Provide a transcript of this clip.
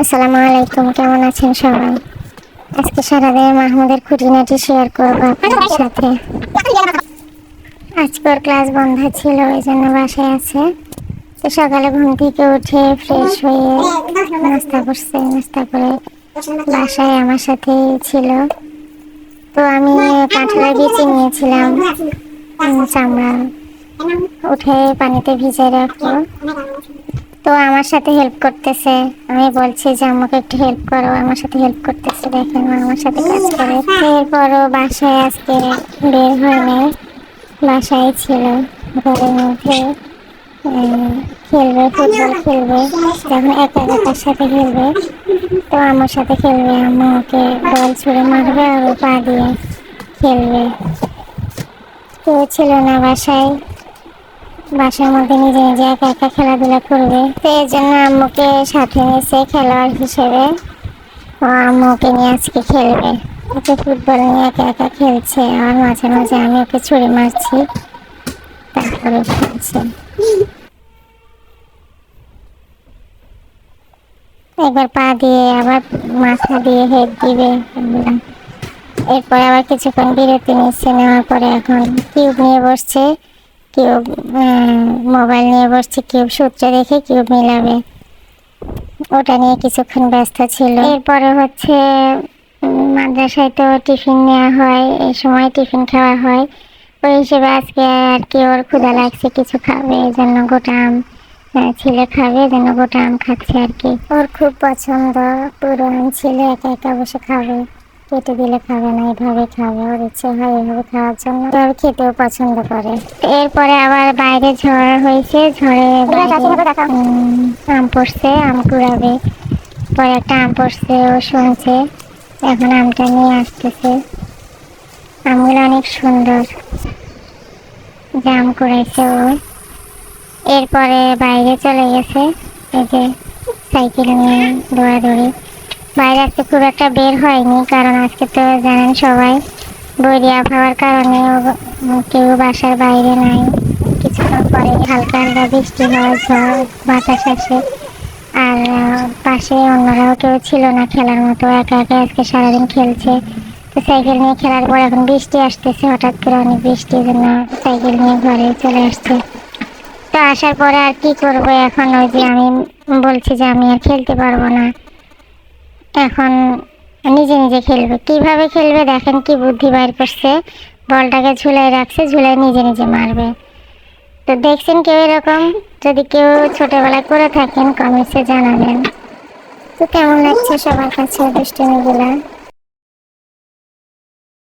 আসসালামু আলাইকুম, কেমন আছেন সবাই? আজকে সারাদিন মাহমুদের খুঁটিনাটি শেয়ার করব আপনাদের সাথে। আজকে ওর ক্লাস বন্ধ ছিল, ওই জন্য বাসায় আছে। তো সকালে ঘুম থেকে উঠে ফ্রেশ হয়ে নাস্তা করছে, নাস্তা করে বাসায় আমার সাথে ছিল। তো আমি কাঁঠালের বিচি নিয়েছিলাম চামড়া। উঠে পানিতে ভিজে রাখব। তো আমার সাথে হেল্প করতেছে। আমি বলছি যে, আমাকে একটু হেল্প করো, আমার সাথে হেল্প করতেছে, দেখেন আমার সাথে কাজ করে। এরপরও বাসায় আজকে বের হয় নাই বাসায় ছিল। ঘরের মধ্যে খেলবে, ফুটবল খেলবে। যখন একা একার সাথে খেলবে? তো আমার সাথে খেলবে, আম্মু ওকে বল ছুঁড়ে মারবে আর পা দিয়ে খেলবে। কেউ ছিল না বাসায়। বাসার মধ্যে নিজে নিজে একা একা খেলাধুলা করবে। তো এই জন্য আম্মুকে সাথে নিয়েছে খেলোয়াড় হিসেবে ও আম্মুকে নিয়ে আজকে খেলবে। ওকে ফুটবল নিয়ে একা একা খেলছে আর মাঝে মাঝে আমি ওকে ছুরি মারছি, তারপরে খেলছে। একবার পা দিয়ে, আবার মাথা দিয়ে হেড দিবে এগুলা। এরপর আবার কিছুক্ষণ বিরতি নিচ্ছে, নেওয়ার পরে এখন কিউব নিয়ে বসছে। কিউব মোবাইল নিয়ে বসছে কিউব সূত্র দেখে কিউব মিলাবে। ওটা নিয়ে কিছুক্ষণ ব্যস্ত ছিল। এরপরে হচ্ছে মাদ্রাসায় তো টিফিন নেওয়া হয় এই সময় টিফিন খাওয়া হয়। ওই হিসেবে আজকে আর কি ওর ক্ষুধা লাগছে, কিছু খাবে, এই জন্য গোটা আম ছেলে খাবে যেন গোটা আম খাচ্ছে আর কি। ওর খুব পছন্দ পুরো আম ছেলে, একা একা বসে খাবে। কেটে দিলে খাবে না এইভাবে খাবে ওর ইচ্ছে হয় এইভাবে খাওয়ার জন্য। আর খেতেও পছন্দ করে। এরপরে আবার বাইরে ঝড় হয়েছে ঝড়ে আম পড়ছে আম কুড়াবে। পরে একটা আম পড়ছে ও শুনছে। এখন আমটা নিয়ে আসতেছে। আমগুলো অনেক সুন্দর। জাম করেছে ও। এরপরে বাইরে চলে গেছে। এই যে সাইকেল নিয়ে দৌড়াদৌড়ি। বাইরে আজকে খুব একটা বের হয়নি, কারণ আজকে তো জানেন সবাই বৈরি আবহাওয়ার কারণে কেউ বাসার বাইরে নাই। কিছুক্ষণ পরে হালকা হালকা বৃষ্টি হয়, ঝড়, বাতাস আসে। আর পাশে অন্যরাও কেউ ছিল না খেলার মতো, একা একা আজকে সারাদিন খেলছে। তো সাইকেল নিয়ে খেলার পর এখন বৃষ্টি আসতেছে, হঠাৎ করে অনেক বৃষ্টির জন্য সাইকেল নিয়ে ঘরে চলে আসছে। তো আসার পরে আর কি করব এখন? ওই যে আমি বলছি যে আমি আর খেলতে পারব না। এখন নিজে নিজে খেলবে। কীভাবে খেলবে দেখেন কি বুদ্ধি বাইর করছে। বলটাকে ঝুলাই রাখছে, ঝুলাই নিজে নিজে মারবে। তো দেখছেন কেউ এরকম? যদি কেউ ছোটবেলায় করে থাকেন কমেন্টসে জানাবেন। তো কেমন লাগছে সবার কাছে দুষ্টুমিগুলা?